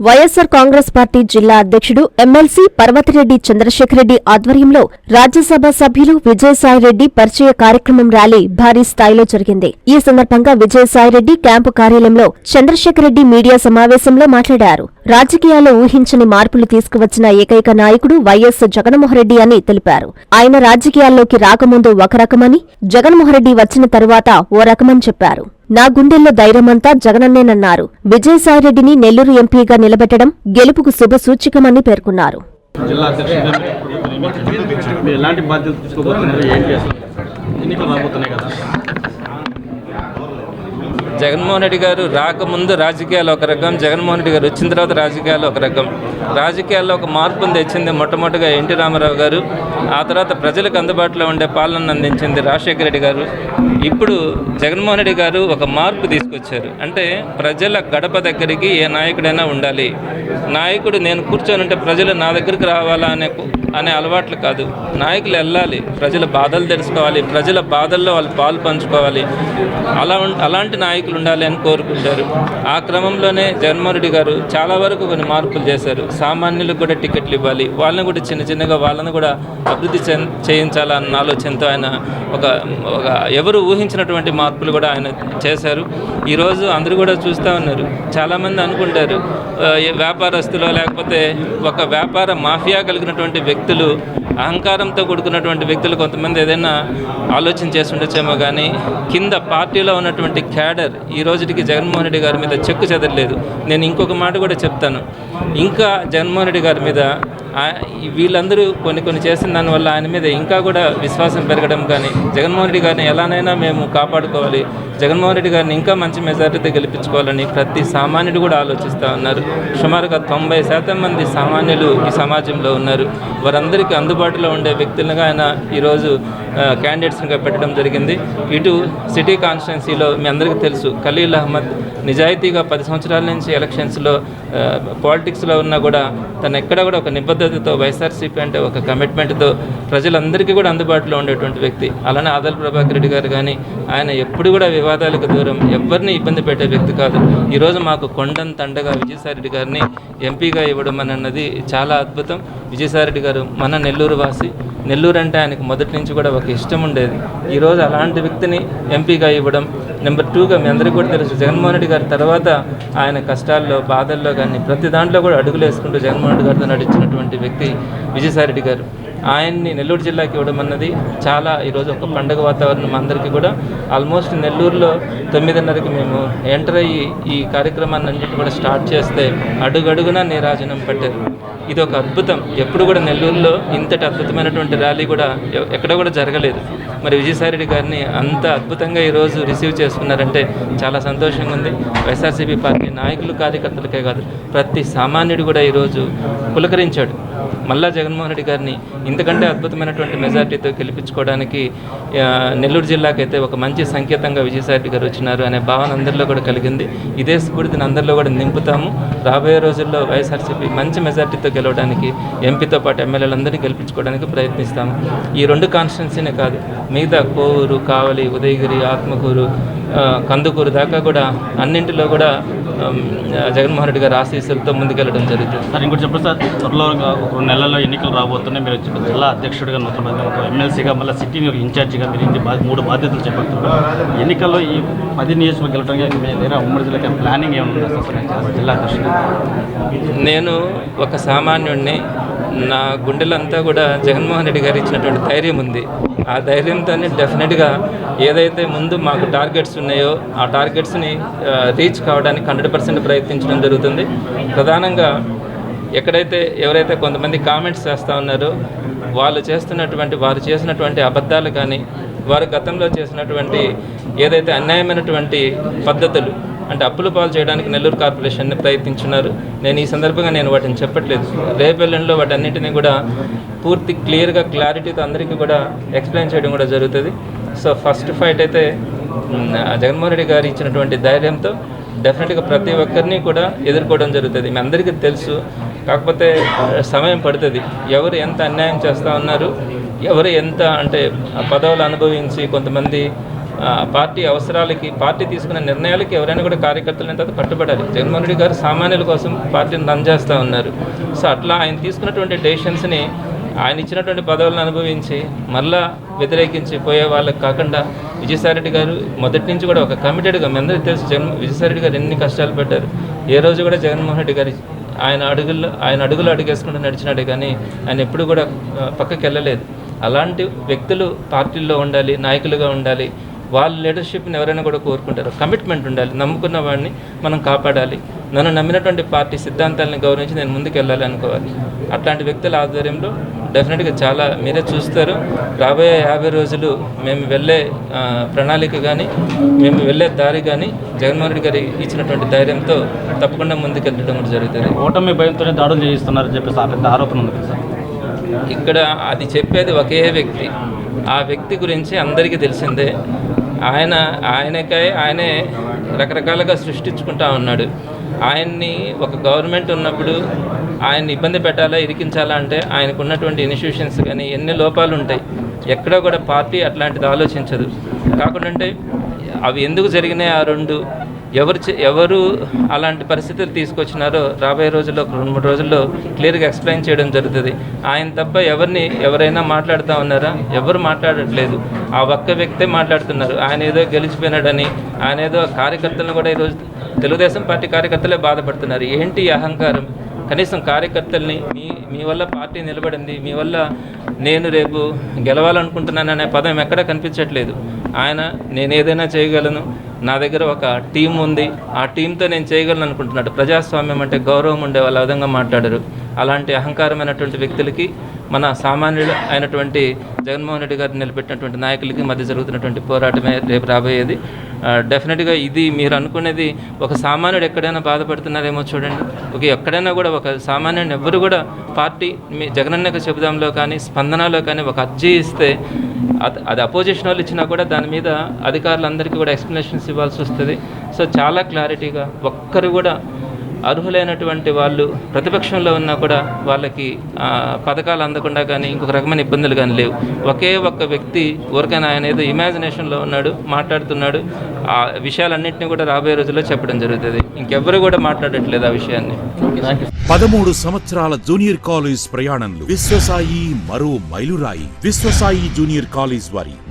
YSR Congress party జిల్లా అధ్యక్షుడు MLC Parvathireddy Chandrasekhar Reddy ఆధ్వర్యంలో రాజ్యసభ సభ్యులు విజయసాయిరెడ్డి పరిచయ కార్యక్రమం ర్యాలీ భారీ స్థాయిలో జరిగింది. ఈ సందర్భంగా విజయసాయిరెడ్డి క్యాంపు కార్యాలయంలో చంద్రశేఖరరెడ్డి మీడియా సమావేశంలో మాట్లాడారు. రాజకీయాల్లో ఊహించని మార్పులు తీసుకువచ్చిన ఏకైక నాయకుడు వైఎస్ జగన్మోహన్రెడ్డి అని తెలిపారు. ఆయన రాజకీయాల్లోకి రాకముందు ఒక రకమని జగన్మోహన్రెడ్డి వచ్చిన తరువాత ఓ రకమని చెప్పారు. నా గుండెల్లో ధైర్యమంతా జగనన్నేనన్నారు. విజయసాయిరెడ్డిని నెల్లూరు ఎంపీగా నిలబెట్టడం గెలుపుకు పేర్కొన్నారు. ఎన్నికలు రాబోతున్నాయి కదా. జగన్మోహన్ రెడ్డి గారు రాకముందు రాజకీయాలు ఒక రకం జగన్మోహన్ రెడ్డి గారు వచ్చిన తర్వాత రాజకీయాలు ఒక రకం. రాజకీయాల్లో ఒక మార్పును తెచ్చింది మొట్టమొదటిగా ఎన్టీ రామారావు గారు. ఆ తర్వాత ప్రజలకు అందుబాటులో ఉండే పాలనను అందించింది రాజశేఖర రెడ్డి గారు. ఇప్పుడు జగన్మోహన్ రెడ్డి గారు ఒక మార్పు తీసుకొచ్చారు. అంటే ప్రజల గడప దగ్గరికి ఏ నాయకుడైనా ఉండాలి. నాయకుడు నేను కూర్చొని ఉంటే ప్రజలు నా దగ్గరికి రావాలా అనే అనే అలవాట్లు కాదు. నాయకులు వెళ్ళాలి. ప్రజల బాధలు తెలుసుకోవాలి. ప్రజల బాధల్లో వాళ్ళు పాలు పంచుకోవాలి. అలా ఉం- అలాంటి నాయకులు ఉండాలి అని కోరుకుంటారు. ఆ క్రమంలోనే జగన్మోహన్ రెడ్డి గారు చాలా వరకు కొన్ని మార్పులు చేశారు. సామాన్యులకు కూడా టికెట్లు ఇవ్వాలి. వాళ్ళని కూడా చిన్న చిన్నగా వాళ్ళని కూడా అభివృద్ధి చెం- చేయించాలన్న ఆలోచనతో ఆయన ఒక ఒక ఎవరు ఊహించినటువంటి మార్పులు కూడా ఆయన చేశారు. ఈరోజు అందరూ కూడా చూస్తూ ఉన్నారు. చాలామంది అనుకుంటారు వ్యాపారస్తులు లేకపోతే ఒక వ్యాపార మాఫియా కలిగినటువంటి వ్యక్తులు అహంకారంతో కూడుకున్నటువంటి వ్యక్తులు కొంతమంది ఏదైనా ఆలోచన చేస్తుండొచ్చేమో కానీ కింద పార్టీలో ఉన్నటువంటి క్యాడర్ ఈ రోజుకి జగన్మోహన్ రెడ్డి గారి మీద చెక్కు చెదరలేదు. నేను ఇంకొక మాట కూడా చెప్తాను. ఇంకా జగన్మోహన్ రెడ్డి గారి మీద వీళ్ళందరూ కొన్ని కొన్ని చేసిన దానివల్ల ఆయన మీద ఇంకా కూడా విశ్వాసం పెరగడం కానీ జగన్మోహన్ రెడ్డి గారిని ఎలానైనా మేము కాపాడుకోవాలి జగన్మోహన్ రెడ్డి గారిని ఇంకా మంచి మెజారిటీతో గెలిపించుకోవాలని ప్రతి సామాన్యుడు కూడా ఆలోచిస్తూ ఉన్నారు. సుమారుగా తొంభై శాతం మంది సామాన్యులు ఈ సమాజంలో ఉన్నారు. వారందరికీ అందుబాటులో ఉండే వ్యక్తులుగా ఆయన ఈరోజు క్యాండిడేట్స్గా పెట్టడం జరిగింది. ఇటు సిటీ కాన్స్టిట్యున్సీలో మీ అందరికీ తెలుసు ఖలీల్ అహ్మద్ నిజాయితీగా పది సంవత్సరాల నుంచి ఎలక్షన్స్లో పాలిటిక్స్లో ఉన్నా కూడా తను ఎక్కడ కూడా ఒక నిబద్ధతతో వైఎస్ఆర్సీపీ అంటే ఒక కమిట్మెంట్తో ప్రజలందరికీ కూడా అందుబాటులో ఉండేటువంటి వ్యక్తి. అలానే ఆదల్ ప్రభాకర్ రెడ్డి గారు కానీ ఆయన ఎప్పుడు కూడా వివాదాలకు దూరం ఎవరిని ఇబ్బంది పెట్టే వ్యక్తి కాదు. ఈరోజు మాకు కొండన్ తండగా విజయసాయిరెడ్డి గారిని ఎంపీగా ఇవ్వడం అని అన్నది చాలా అద్భుతం. విజయసాయిరెడ్డి గారు మన నెల్లూరు వాసి. నెల్లూరు అంటే ఆయనకు మొదటి నుంచి కూడా ఒక ఇష్టం ఉండేది. ఈరోజు అలాంటి వ్యక్తిని ఎంపీగా ఇవ్వడం నెంబర్ టూగా మీ అందరికీ కూడా తెలుసు. జగన్మోహన్ రెడ్డి గారి తర్వాత ఆయన కష్టాల్లో బాధల్లో కానీ ప్రతి దాంట్లో కూడా అడుగులు వేసుకుంటూ జగన్మోహన్ రెడ్డి గారితో నడిచినటువంటి వ్యక్తి విజయసాయిరెడ్డి గారు. ఆయన్ని నెల్లూరు జిల్లాకి ఇవ్వడం అన్నది చాలా ఈరోజు ఒక పండగ వాతావరణం అందరికీ కూడా. ఆల్మోస్ట్ నెల్లూరులో తొమ్మిదిన్నరకి మేము ఎంటర్ అయ్యి ఈ కార్యక్రమాన్ని అన్నిటి కూడా స్టార్ట్ చేస్తే అడుగడుగునా నీరాజనం పట్టారు. ఇది ఒక అద్భుతం. ఎప్పుడు కూడా నెల్లూరులో ఇంతటి అద్భుతమైనటువంటి ర్యాలీ కూడా ఎక్కడ కూడా జరగలేదు. మరి విజయసాయిరెడ్డి గారిని అంత అద్భుతంగా ఈరోజు రిసీవ్ చేసుకున్నారంటే చాలా సంతోషంగా ఉంది. వైఎస్ఆర్సీపీ పార్టీ నాయకులు కార్యకర్తలకే కాదు ప్రతి సామాన్యుడు కూడా ఈరోజు పులకరించాడు. మళ్ళా జగన్మోహన్ రెడ్డి గారిని ఇంతకంటే అద్భుతమైనటువంటి మెజార్టీతో గెలిపించుకోవడానికి నెల్లూరు జిల్లాకైతే ఒక మంచి సంకేతంగా విజయసాయి గారు వచ్చినారు అనే భావన అందరిలో కూడా కలిగింది. ఇదే స్ఫూర్తిని అందరిలో కూడా నింపుతాము. రాబోయే రోజుల్లో వైఎస్ఆర్సీపీ మంచి మెజార్టీతో గెలవడానికి ఎంపీతో పాటు ఎమ్మెల్యేలందరినీ గెలిపించుకోవడానికి ప్రయత్నిస్తాము. ఈ రెండు కాన్స్టిట్యున్సీనే కాదు మిగతా కోవూరు కావలి ఉదయగిరి ఆత్మకూరు కందుకూరు దాకా కూడా అన్నింటిలో కూడా జగన్మోహన్ రెడ్డి గారి ఆశీస్సులతో ముందుకెళ్ళడం జరుగుతుంది. సార్ ఇంకోటి చెప్పండి సార్ త్వరలో ఒక రెండు నెలల్లో ఎన్నికలు రాబోతున్నాయి. మీరు వచ్చి జిల్లా అధ్యక్షుడిగా నూతన ఒక ఎమ్మెల్సీగా మళ్ళీ సిటీ ఇన్ఛార్జిగా మీరు బా- మూడు బాధ్యతలు చేపడుతున్నారు. ఎన్నికల్లో ఈ పది నియోజకవర్గం గెలవడానికి మీ దగ్గర ఉమ్మడి జిల్లాకి ప్లానింగ్ ఏమైనా ఉందా సార్? జిల్లా అధ్యక్షుడిగా. నేను ఒక సామాన్యుడిని నా గుండెలంతా కూడా జగన్మోహన్ రెడ్డి గారు ఇచ్చినటువంటి ధైర్యం ఉంది. ఆ ధైర్యంతోనే డెఫినెట్గా ఏదైతే ముందు మాకు టార్గెట్స్ ఉన్నాయో ఆ టార్గెట్స్ని రీచ్ కావడానికి హండ్రెడ్ పర్సెంట్ ప్రయత్నించడం జరుగుతుంది. ప్రధానంగా ఎక్కడైతే ఎవరైతే కొంతమంది కామెంట్స్ చేస్తూ ఉన్నారో వాళ్ళు చేస్తున్నటువంటి వారు చేసినటువంటి అబద్ధాలు కానీ వారు గతంలో చేసినటువంటి ఏదైతే అన్యాయమైనటువంటి పద్ధతులు అంటే అప్పుల పాలు చేయడానికి నెల్లూరు కార్పొరేషన్ని ప్రయత్నించున్నారు. నేను ఈ సందర్భంగా నేను వాటిని చెప్పట్లేదు. రేపెల్లంలో వాటన్నిటిని కూడా పూర్తి క్లియర్గా క్లారిటీతో అందరికీ కూడా ఎక్స్ప్లెయిన్ చేయడం కూడా జరుగుతుంది. సో ఫస్ట్ ఫైట్ అయితే జగన్మోహన్ రెడ్డి గారు ఇచ్చినటువంటి ధైర్యంతో డెఫినెట్గా ప్రతి ఒక్కరిని కూడా ఎదుర్కోవడం జరుగుతుంది. మీ అందరికీ తెలుసు. కాకపోతే సమయం పడుతుంది. ఎవరు ఎంత అన్యాయం చేస్తూ ఉన్నారు ఎవరు ఎంత అంటే ఆ పదవులు అనుభవించి కొంతమంది పార్టీ అవసరాలకి పార్టీ తీసుకున్న నిర్ణయాలకి ఎవరైనా కూడా కార్యకర్తలు తర్వాత కట్టుబడాలి. జగన్మోహన్ రెడ్డి గారు సామాన్యుల కోసం పార్టీని రన్ చేస్తూ ఉన్నారు. సో అట్లా ఆయన తీసుకున్నటువంటి డెసిషన్స్ని ఆయన ఇచ్చినటువంటి పదవులను అనుభవించి మళ్ళా వ్యతిరేకించి పోయే వాళ్ళకి కాకుండా విజయసాయిరెడ్డి గారు మొదటి నుంచి కూడా ఒక కమిటెడ్గా మీ అందరికీ తెలుసు జగన్ విజయసాయిరెడ్డి గారు ఎన్ని కష్టాలు పెట్టారు. ఏ రోజు కూడా జగన్మోహన్ రెడ్డి గారి ఆయన అడుగుల్లో ఆయన అడుగులు అడుగేసుకుంటూ నడిచినాడే కానీ ఆయన ఎప్పుడు కూడా పక్కకి వెళ్ళలేదు. అలాంటి వ్యక్తులు పార్టీల్లో ఉండాలి నాయకులుగా ఉండాలి. వాళ్ళ లీడర్షిప్ని ఎవరైనా కూడా కోరుకుంటారు కమిట్మెంట్ ఉండాలి నమ్ముకున్న వాడిని మనం కాపాడాలి. నన్ను నమ్మినటువంటి పార్టీ సిద్ధాంతాలను గౌరవించి నేను ముందుకు వెళ్ళాలి అనుకోవాలి. అట్లాంటి వ్యక్తుల ఆధ్వర్యంలో డెఫినెట్గా చాలా మీరే చూస్తారు. రాబోయే యాభై రోజులు మేము వెళ్ళే ప్రణాళిక కానీ మేము వెళ్ళే దారి కానీ జగన్మోహన్ రెడ్డి గారి ఇచ్చినటువంటి ధైర్యంతో తప్పకుండా ముందుకు వెళ్ళడం కూడా జరుగుతుంది. ఓటమి భయంతోనే దాడులు చేయిస్తున్నారని చెప్పేసి ఆ పెద్ద ఆరోపణ ఉంది సార్. ఇక్కడ అది చెప్పేది ఒకే వ్యక్తి. ఆ వ్యక్తి గురించి అందరికీ తెలిసిందే. ఆయన ఆయనకై ఆయనే రకరకాలుగా సృష్టించుకుంటా ఉన్నాడు. ఆయన్ని ఒక గవర్నమెంట్ ఉన్నప్పుడు ఆయన్ని ఇబ్బంది పెట్టాలా ఇరికించాలా అంటే ఆయనకు ఉన్నటువంటి ఇన్స్టిట్యూషన్స్ కానీ ఎన్ని లోపాలు ఉంటాయి ఎక్కడ కూడా పార్టీ అట్లాంటిది ఆలోచించదు. కాకుండా అంటే అవి ఎందుకు జరిగినాయి ఆ రెండు? ఎవరు చే- ఎవరు అలాంటి పరిస్థితులు తీసుకొచ్చినారో రాబోయే రోజుల్లో రెండు మూడు రోజుల్లో క్లియర్గా ఎక్స్ప్లెయిన్ చేయడం జరుగుతుంది. ఆయన తప్ప ఎవరిని ఎవరైనా మాట్లాడుతూ ఉన్నారా? ఎవరు మాట్లాడట్లేదు. ఆ ఒక్క వ్యక్తే మాట్లాడుతున్నారు. ఆయన ఏదో గెలిచిపోయినాడని ఆయన ఏదో కార్యకర్తలను కూడా ఈరోజు తెలుగుదేశం పార్టీ కార్యకర్తలే బాధపడుతున్నారు. ఏంటి అహంకారం? కనీసం కార్యకర్తల్ని మీ మీ వల్ల పార్టీ నిలబడింది మీ వల్ల నేను రేపు గెలవాలనుకుంటున్నాననే పదం ఎక్కడా కనిపించట్లేదు. ఆయన నేను ఏదైనా చేయగలను నా దగ్గర ఒక టీం ఉంది. ఆ టీంతో నేను చేయగలను అనుకుంటున్నాడు. ప్రజాస్వామ్యం అంటే గౌరవం ఉండే వాళ్ళ విధంగా మాట్లాడరు. అలాంటి అహంకారమైనటువంటి వ్యక్తులకి మన సామాన్యుడు అయినటువంటి జగన్మోహన్ రెడ్డి గారు నిలబెట్టినటువంటి నాయకులకి మధ్య జరుగుతున్నటువంటి పోరాటమే రేపు రాబోయేది. డెఫినెట్గా ఇది మీరు అనుకునేది ఒక సామాన్యుడు ఎక్కడైనా బాధపడుతున్నారేమో చూడండి. ఒక ఎక్కడైనా కూడా ఒక సామాన్యుడు ఎవ్వరు కూడా పార్టీ మీ జగనన్నకు చెబుదాంలో కానీ స్పందనలో కానీ ఒక అర్జీ ఇస్తే అది అది అపోజిషన్ వాళ్ళు ఇచ్చినా కూడా దాని మీద అధికారులందరికీ కూడా ఎక్స్ప్లెనేషన్స్ ఇవ్వాల్సి వస్తుంది. సో చాలా క్లారిటీగా ఒక్కరు కూడా అర్హులైనటువంటి వాళ్ళు ప్రతిపక్షంలో ఉన్నా కూడా వాళ్ళకి పథకాలు అందకుండా కానీ ఇంకొక రకమైన ఇబ్బందులు కానీ లేవు. ఒకే ఒక్క వ్యక్తి ఊరికైనా ఆయన ఏదో ఇమాజినేషన్లో ఉన్నాడు మాట్లాడుతున్నాడు ఆ విషయాలన్నింటినీ కూడా రాబోయే రోజుల్లో చెప్పడం జరుగుతుంది. ఇంకెవ్వరు కూడా మాట్లాడట్లేదు ఆ విషయాన్ని. పదమూడు సంవత్సరాల జూనియర్ కాలేజ్ ప్రయాణంలో విశ్వసాయి మరో మైలురాయి. విశ్వసాయి జూనియర్ కాలేజ్ వారి